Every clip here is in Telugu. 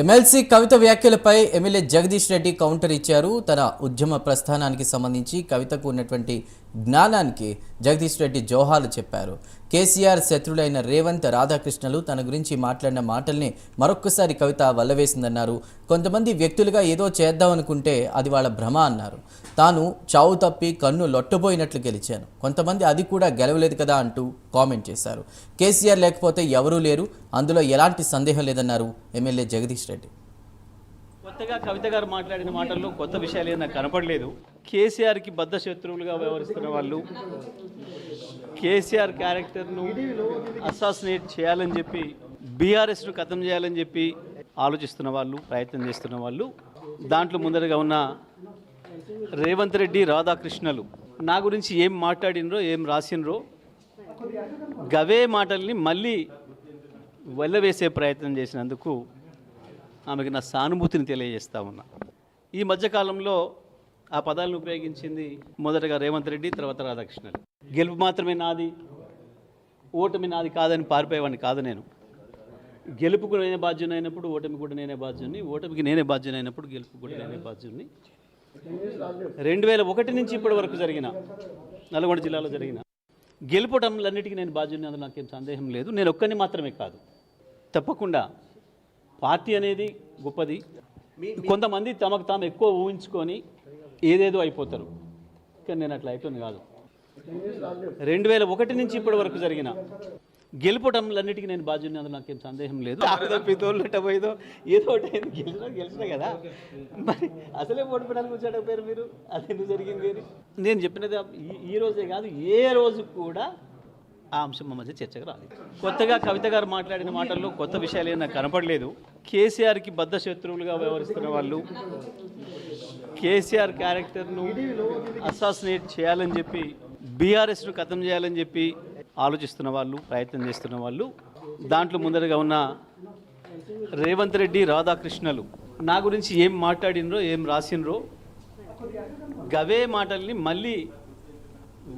ఎమ్మెల్సీ కవిత వ్యాఖ్యలపై ఎమ్మెల్యే జగదీష్ రెడ్డి కౌంటర్ ఇచ్చారు. తన ఉద్యమ ప్రస్థానానికి సంబంధించి కవితకు ఉన్నటువంటి జ్ఞానానికి జగదీష్ రెడ్డి జోహాలు చెప్పారు. కేసీఆర్ శత్రుడైన రేవంత్ రాధాకృష్ణలు తన గురించి మాట్లాడిన మాటల్ని మరొక్కసారి కవిత వల్లవేసిందన్నారు. కొంతమంది వ్యక్తులుగా ఏదో చేద్దామనుకుంటే అది వాళ్ళ భ్రమ అన్నారు. తాను చావు తప్పి కన్ను లొట్టబోయినట్లు గెలిచాను. కొంతమంది అది కూడా గెలవలేదు కదా అంటూ కామెంట్ చేశారు. కేసీఆర్ లేకపోతే ఎవరూ లేరు. అందులో ఎలాంటి సందేహం లేదన్నారు ఎమ్మెల్యే జగదీష్ రెడ్డి. కొత్తగా కవిత గారు మాట్లాడిన మాటల్లో కొత్త విషయాలు ఏం నాకు కనపడలేదు. కేసీఆర్కి బద్ధ శత్రువులుగా వ్యవహరిస్తున్న వాళ్ళు కేసీఆర్ క్యారెక్టర్ను అసాసినేట్ చేయాలని చెప్పి బీఆర్ఎస్ను కథం చేయాలని చెప్పి ఆలోచిస్తున్న వాళ్ళు ప్రయత్నం చేస్తున్న వాళ్ళు దాంట్లో ముందరగా ఉన్న రేవంత్ రెడ్డి రాధాకృష్ణలు నా గురించి ఏం మాట్లాడినరో ఏం రాసినరో గవే మాటల్ని మళ్ళీ వెళ్ళవేసే ప్రయత్నం చేసినందుకు ఆమెకి నా సానుభూతిని తెలియజేస్తా ఉన్నా. ఈ మధ్యకాలంలో ఆ పదాలను ఉపయోగించింది మొదటగా రేవంత్ రెడ్డి తర్వాత రాధాకృష్ణన్. గెలుపు మాత్రమే నాది ఓటమి నాది కాదని పారిపోయేవాడిని కాదు నేను. గెలుపుకు నేనే బాధ్యం అయినప్పుడు ఓటమి కూడా నేనే బాధ్యుని ఓటమికి నేనే బాధ్యం అయినప్పుడు గెలుపు కూడా నేనే బాధ్యుని. రెండు వేల ఒకటి నుంచి ఇప్పటి వరకు జరిగిన నల్గొండ జిల్లాలో జరిగిన గెలుపటంలన్నిటికీ నేను బాధ్యుని అందులో నాకేం సందేహం లేదు. నేను ఒక్కని మాత్రమే కాదు. తప్పకుండా పార్టీ అనేది గొప్పది. కొంతమంది తమకు తాము ఎక్కువ ఊహించుకొని ఏదేదో అయిపోతారు. కానీ నేను అట్లా అయిపోయింది కాదు. రెండు వేల ఒకటి నుంచి ఇప్పటి వరకు జరిగిన గెలుపటంలన్నిటికీ నేను బాధ్యుని అందులో నాకేం సందేహం లేదు. పోయేదో ఏదో ఒకటి అయింది. గెలిచినా గెలిచినా కదా. మరి అసలే ఓటు కూర్చోడం పేరు మీరు? అది ఎందుకు జరిగింది అని? నేను చెప్పినది ఈ- రోజే కాదు ఏ రోజు కూడా ఆ అంశం మా మధ్య చర్చకు రాలేదు. కొత్తగా కవిత గారు మాట్లాడిన మాటల్లో కొత్త విషయాలు నాకు కనపడలేదు. కేసీఆర్కి బద్ధ శత్రువులుగా వ్యవహరిస్తున్న వాళ్ళు కేసీఆర్ క్యారెక్టర్ను అసాసినేట్ చేయాలని చెప్పి బీఆర్ఎస్ను ఖతం చేయాలని చెప్పి ఆలోచిస్తున్న వాళ్ళు ప్రయత్నం చేస్తున్న వాళ్ళు దాంట్లో ముందరగా ఉన్న రేవంత్ రెడ్డి రాధాకృష్ణలు నా గురించి ఏం మాట్లాడినరో ఏం రాసినరో గవే మాటల్ని మళ్ళీ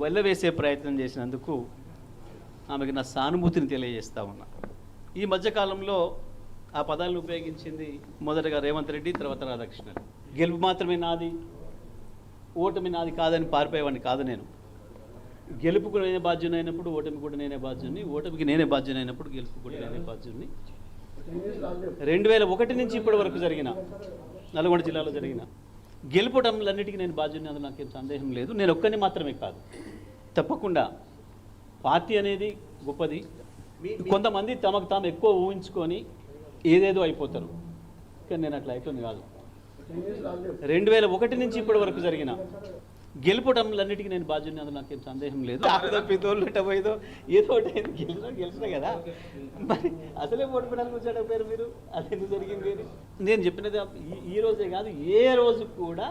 వెళ్ళవేసే ప్రయత్నం చేసినందుకు ఆమెకి నా సానుభూతిని తెలియజేస్తా ఉన్నా. ఈ మధ్యకాలంలో ఆ పదాలను ఉపయోగించింది మొదటగా రేవంత్ రెడ్డి తర్వాత రాధాకృష్ణన్ గెలుపు మాత్రమే నాది ఓటమి నాది కాదని పారిపోయేవాడిని కాదు నేను. గెలుపుకు నేనే బాధ్యుని అయినప్పుడు ఓటమి కూడా నేనే బాధ్యుని ఓటమికి నేనే బాధ్యుని అయినప్పుడు గెలుపు కూడా నేనే బాధ్యుని రెండు వేల ఒకటి నుంచి ఇప్పటి వరకు జరిగిన నల్గొండ జిల్లాలో జరిగిన గెలుపటంలన్నిటికీ నేను బాధ్యుని అందులో నాకేం సందేహం లేదు. నేను ఒక్కని మాత్రమే కాదు. తప్పకుండా పార్టీ అనేది గొప్పది. కొంతమంది తమకు తాము ఎక్కువ ఊహించుకొని ఏదేదో అయిపోతారు. కానీ నేను అట్లా అయిపోయింది కాదు. రెండు వేల ఒకటి నుంచి ఇప్పటి వరకు జరిగిన గెలుపటంలన్నిటికీ నేను బాధ్యుని అందులో నాకేం సందేహం లేదు. పోయేదో ఏదో ఒకటి గెలిచినా గెలిచినా కదా. మరి అసలే ఓటు పెట్టాలని కూర్చోడం పేరు మీరు? అది ఎందుకు జరిగింది నేను చెప్పినది ఈ రోజే కాదు ఏ రోజు కూడా